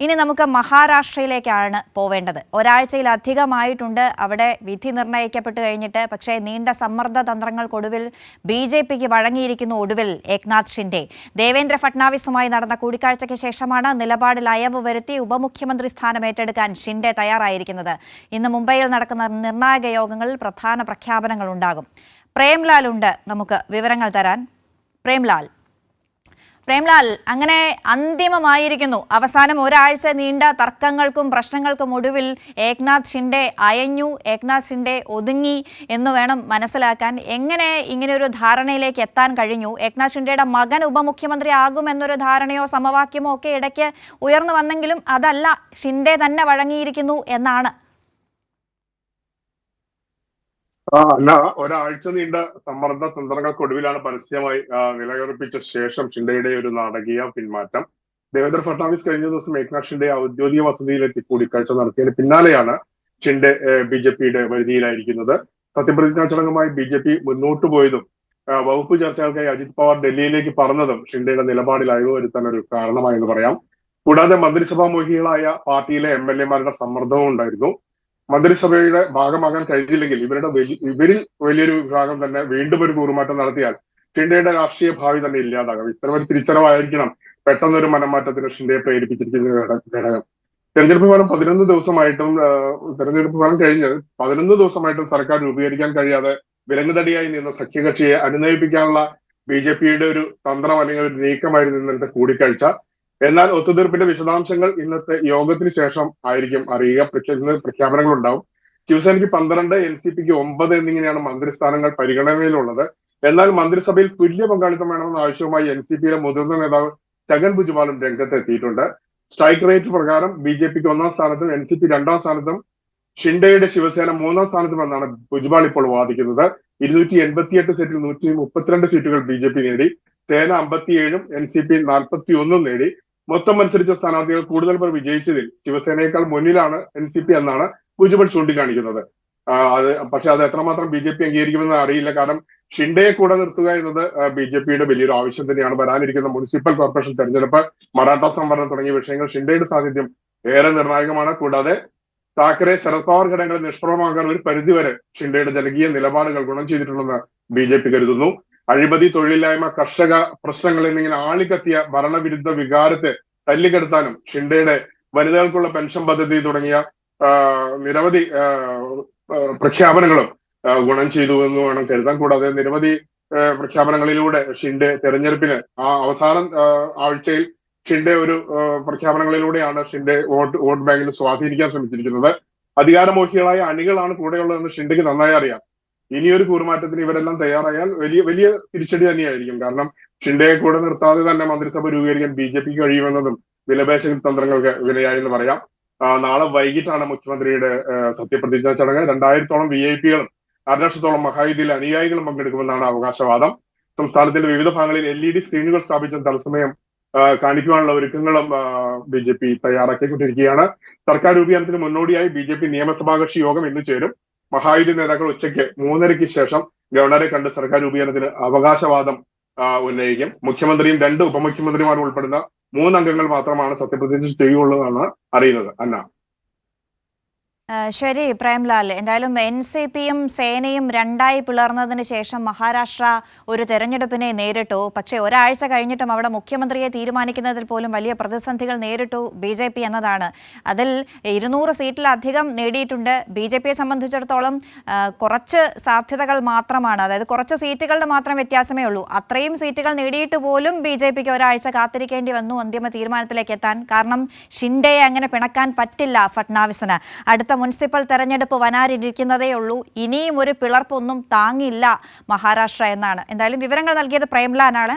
ഇനി നമുക്ക് മഹാരാഷ്ട്രയിലേക്കാണ് പോവേണ്ടത്. ഒരാഴ്ചയിലധികമായിട്ടുണ്ട്. അവിടെ വിധി നിർണയിക്കപ്പെട്ട് കഴിഞ്ഞിട്ട് പക്ഷേ നീണ്ട സമ്മർദ്ദ തന്ത്രങ്ങൾക്കൊടുവിൽ ബി ജെ പിക്ക് വഴങ്ങിയിരിക്കുന്നു ഒടുവിൽ ഏക്നാഥ് ഷിൻഡെ. ദേവേന്ദ്ര ഫട്നാവിസുമായി നടന്ന കൂടിക്കാഴ്ചയ്ക്ക് ശേഷമാണ് നിലപാടിൽ അയവ് വരുത്തി ഉപമുഖ്യമന്ത്രി സ്ഥാനം ഏറ്റെടുക്കാൻ ഷിൻഡെ തയ്യാറായിരിക്കുന്നത്. ഇന്ന് മുംബൈയിൽ നടക്കുന്ന നിർണായക യോഗങ്ങളിൽ പ്രധാന പ്രഖ്യാപനങ്ങൾ ഉണ്ടാകും. പ്രേംലാൽ ഉണ്ട്. നമുക്ക് വിവരങ്ങൾ തരാൻ. പ്രേംലാൽ. പ്രേംലാൽ അങ്ങനെ അന്തിമമായിരിക്കുന്നു. അവസാനം ഒരാഴ്ച നീണ്ട തർക്കങ്ങൾക്കും പ്രശ്നങ്ങൾക്കും ഒടുവിൽ ഏക്നാഥ് ഷിൻഡെ അയഞ്ഞു. ഏക്നാഥ് ഷിൻഡെ ഒതുങ്ങി എന്ന് വേണം മനസ്സിലാക്കാൻ. എങ്ങനെ ഇങ്ങനെ ഒരു ധാരണയിലേക്ക് എത്താൻ കഴിഞ്ഞു? ഏക്നാഥ് ഷിൻഡെയുടെ മകൻ ഉപമുഖ്യമന്ത്രി ആകും എന്നൊരു ധാരണയോ സമവാക്യമോ ഒക്കെ ഇടയ്ക്ക് ഉയർന്നു വന്നെങ്കിലും അതല്ല ഷിൻഡെ തന്നെ വഴങ്ങിയിരിക്കുന്നു എന്നാണ് ആ അല്ല ഒരാഴ്ച നീണ്ട സമ്മർദ്ദ തന്ത്രങ്ങൾക്കൊടുവിലാണ് പരസ്യമായി നിലയുറപ്പിച്ച ശേഷം ഷിൻഡയുടെ ഒരു നാടകീയ പിന്മാറ്റം. ദേവേന്ദ്ര ഫട്നാവിസ് കഴിഞ്ഞ ദിവസം ഏക്നാഥ് ഷിൻഡെ ഔദ്യോഗിക വസതിയിലെത്തി കൂടിക്കാഴ്ച നടത്തിയതിന് പിന്നാലെയാണ് ഷിൻഡെ ബി ജെ പിയുടെ വരുതിയിലായിരിക്കുന്നത് സത്യപ്രതിജ്ഞാ ചടങ്ങുമായി ബി ജെ പി മുന്നോട്ട് പോയതും വകുപ്പ് ചർച്ചകൾക്കായി അജിത് പവാർ ഡൽഹിയിലേക്ക് പറഞ്ഞതും ഷിൻഡയുടെ നിലപാടിൽ അയവ് വരുത്താൻ ഒരു കാരണമായെന്ന് പറയാം. കൂടാതെ മന്ത്രിസഭാ മോഹികളായ പാർട്ടിയിലെ എം എൽ എമാരുടെ സമ്മർദ്ദവും ഉണ്ടായിരുന്നു. മന്ത്രിസഭയുടെ ഭാഗമാകാൻ കഴിഞ്ഞില്ലെങ്കിൽ ഇവരുടെ വലിയ ഇവരിൽ വലിയൊരു വിഭാഗം തന്നെ വീണ്ടും ഒരു കൂറുമാറ്റം നടത്തിയാൽ ഷിൻഡയുടെ രാഷ്ട്രീയ ഭാവി തന്നെ ഇല്ലാതാകും. ഇത്തരം ഒരു തിരിച്ചറിവായിരിക്കണം പെട്ടെന്നൊരു മനംമാറ്റത്തിന് ഷിൻഡയെ പ്രേരിപ്പിച്ചിരിക്കുന്ന ഘടകം തെരഞ്ഞെടുപ്പ് ഫലം പതിനൊന്ന് ദിവസമായിട്ടും തെരഞ്ഞെടുപ്പ് ഫലം കഴിഞ്ഞ് പതിനൊന്ന് ദിവസമായിട്ടും സർക്കാർ രൂപീകരിക്കാൻ കഴിയാതെ വിലങ്ങുതടിയായി നിന്ന സഖ്യകക്ഷിയെ അനുനയിപ്പിക്കാനുള്ള ബി ജെ പിയുടെ ഒരു തന്ത്രം അല്ലെങ്കിൽ ഒരു നീക്കമായിരുന്നു ഇന്നലത്തെ കൂടിക്കാഴ്ച. എന്നാൽ ഒത്തുതീർപ്പിന്റെ വിശദാംശങ്ങൾ ഇന്നത്തെ യോഗത്തിന് ശേഷം ആയിരിക്കും അറിയുക. പ്രഖ്യാപനങ്ങൾ ഉണ്ടാവും. ശിവസേനയ്ക്ക് പന്ത്രണ്ട് എൻ സി പിക്ക് ഒമ്പത് എന്നിങ്ങനെയാണ് മന്ത്രിസ്ഥാനങ്ങൾ പരിഗണനയിലുള്ളത്. എന്നാൽ മന്ത്രിസഭയിൽ തുല്യ പങ്കാളിത്തം വേണമെന്ന ആവശ്യവുമായി എൻ സി പിയിലെ മുതിർന്ന നേതാവ് ചകൻ ഭുജ്ബാലും രംഗത്തെത്തിയിട്ടുണ്ട്. സ്ട്രൈക്ക് റേറ്റ് പ്രകാരം ബി ജെ പിക്ക് ഒന്നാം സ്ഥാനത്തും എൻ സി പി രണ്ടാം സ്ഥാനത്തും ഷിൻഡയുടെ ശിവസേന മൂന്നാം സ്ഥാനത്തും എന്നാണ് ഭുജ്ബാൾ ഇപ്പോൾ വാദിക്കുന്നത്. ഇരുന്നൂറ്റി എൺപത്തിയെട്ട് സീറ്റിൽ നൂറ്റി മുപ്പത്തിരണ്ട് സീറ്റുകൾ ബി ജെ പി നേടി. സേന അമ്പത്തിയേഴും എൻ സി പി നാൽപ്പത്തി ഒന്നും നേടി. മൊത്തം മത്സരിച്ച സ്ഥാനാർത്ഥികൾ കൂടുതൽ പേർ വിജയിച്ചതിൽ ശിവസേനയേക്കാൾ മുന്നിലാണ് എൻ സി പി എന്നാണ് ഭുജ്ബൽ ചൂണ്ടിക്കാണിക്കുന്നത്. അത് പക്ഷെ അത് എത്രമാത്രം ബി ജെ പി അംഗീകരിക്കുമെന്ന് അറിയില്ല. കാരണം ഷിൻഡയെ കൂടെ നിർത്തുക എന്നത് ബി ജെ പിയുടെ വലിയൊരു ആവശ്യം തന്നെയാണ്. വരാനിരിക്കുന്ന മുനിസിപ്പൽ കോർപ്പറേഷൻ തെരഞ്ഞെടുപ്പ് മറാഠ സംവരണം തുടങ്ങിയ വിഷയങ്ങൾ ഷിൻഡയുടെ സാന്നിധ്യം ഏറെ നിർണായകമാണ്. കൂടാതെ താക്കറെ ശരത് പവാർ ഘടകങ്ങൾ നിഷ്പ്രഭമാക്കാൻ ഒരു പരിധിവരെ ഷിൻഡയുടെ ജനകീയ നിലപാടുകൾ ഗുണം ചെയ്തിട്ടുണ്ടെന്ന് ബി ജെ പി കരുതുന്നു. അഴിമതി തൊഴിലില്ലായ്മ കർഷക പ്രശ്നങ്ങൾ എന്നിങ്ങനെ ആളിക്കത്തിയ ഭരണവിരുദ്ധ വികാരത്തെ തല്ലിക്കെടുത്താനും ഷിൻഡയുടെ വനിതകൾക്കുള്ള പെൻഷൻ പദ്ധതി തുടങ്ങിയ നിരവധി പ്രഖ്യാപനങ്ങളും ഗുണം ചെയ്തു എന്ന് വേണം കരുതാൻ. കൂടാതെ നിരവധി പ്രഖ്യാപനങ്ങളിലൂടെ ഷിൻഡെ തെരഞ്ഞെടുപ്പിന് ആ അവസാന ആഴ്ചയിൽ ഷിൻഡെ ഒരു പ്രഖ്യാപനങ്ങളിലൂടെയാണ് ഷിൻഡെ വോട്ട് വോട്ട് ബാങ്കിൽ സ്വാധീനിക്കാൻ ശ്രമിച്ചിരിക്കുന്നത്. അധികാരമോഹികളായ അണികളാണ് കൂടെയുള്ളതെന്ന് ഷിൻഡെക്ക് നന്നായി അറിയാം. ഇനിയൊരു കൂറുമാറ്റത്തിന് ഇവരെല്ലാം തയ്യാറായാൽ വലിയ വലിയ തിരിച്ചടി തന്നെയായിരിക്കും. കാരണം ഷിൻഡയെ കൂടെ നിർത്താതെ തന്നെ മന്ത്രിസഭ രൂപീകരിക്കാൻ ബി ജെ പിക്ക് കഴിയുമെന്നതും വിലപേശ തന്ത്രങ്ങൾക്ക് വിലയായെന്ന് പറയാം. നാളെ വൈകിട്ടാണ് മുഖ്യമന്ത്രിയുടെ സത്യപ്രതിജ്ഞ ചടങ്ങ്. രണ്ടായിരത്തോളം വി ഐ പികളും അരലക്ഷത്തോളം മഹായുദ്ധിയിൽ അനുയായികളും പങ്കെടുക്കുമെന്നാണ് അവകാശവാദം. സംസ്ഥാനത്തിന്റെ വിവിധ ഭാഗങ്ങളിൽ എൽ ഇ ഡി സ്ക്രീനുകൾ സ്ഥാപിച്ച തത്സമയം കാണിക്കുവാനുള്ള ഒരുക്കങ്ങളും ബി ജെ പി തയ്യാറാക്കിക്കൊണ്ടിരിക്കുകയാണ്. സർക്കാർ രൂപീകരണത്തിന് മുന്നോടിയായി ബി ജെ പി നിയമസഭാ കക്ഷി യോഗം ഇന്ന് ചേരും. മഹായുദ്ധ നേതാക്കൾ ഉച്ചയ്ക്ക് മൂന്നരയ്ക്ക് ശേഷം ഗവർണറെ കണ്ട് സർക്കാർ രൂപീകരണത്തിന് അവകാശവാദം ഉന്നയിക്കും. മുഖ്യമന്ത്രിയും രണ്ട് ഉപമുഖ്യമന്ത്രിമാരും ഉൾപ്പെടുന്ന മൂന്നംഗങ്ങൾ മാത്രമാണ് സത്യപ്രതിജ്ഞ ചെയ്യുള്ളൂ എന്നാണ് അറിയുന്നത്. അന്ന ശരി പ്രേംലാൽ. എന്തായാലും എൻ സി പിയും സേനയും രണ്ടായി പിളർന്നതിന് ശേഷം മഹാരാഷ്ട്ര ഒരു തെരഞ്ഞെടുപ്പിനെ നേരിട്ടു. പക്ഷേ ഒരാഴ്ച കഴിഞ്ഞിട്ടും അവിടെ മുഖ്യമന്ത്രിയെ തീരുമാനിക്കുന്നതിൽ പോലും വലിയ പ്രതിസന്ധികൾ നേരിട്ടു ബി ജെ പി എന്നതാണ്. അതിൽ ഇരുന്നൂറ് സീറ്റിലധികം നേടിയിട്ടുണ്ട്. ബി ജെ പിയെ സംബന്ധിച്ചിടത്തോളം കുറച്ച് സാധ്യതകൾ മാത്രമാണ്. അതായത് കുറച്ച് സീറ്റുകളുടെ മാത്രം വ്യത്യാസമേ ഉള്ളൂ. അത്രയും സീറ്റുകൾ നേടിയിട്ട് പോലും ബി ജെ പിക്ക് ഒരാഴ്ച കാത്തിരിക്കേണ്ടി വന്നു അന്തിമ തീരുമാനത്തിലേക്ക് എത്താൻ. കാരണം ഷിൻഡയെ അങ്ങനെ പിണക്കാൻ പറ്റില്ല ഫട്നാവിസിന്. അടുത്ത മുനിസിപ്പൽ തെരഞ്ഞെടുപ്പ് വനാരിരിക്കുന്നതേയുള്ളൂ ഇനിയും ഒരു പിളർപ്പൊന്നും താങ്ങില്ല മഹാരാഷ്ട്ര എന്നാണ്. എന്തായാലും വിവരങ്ങൾ നൽകിയത് പ്രേംലാനാണ്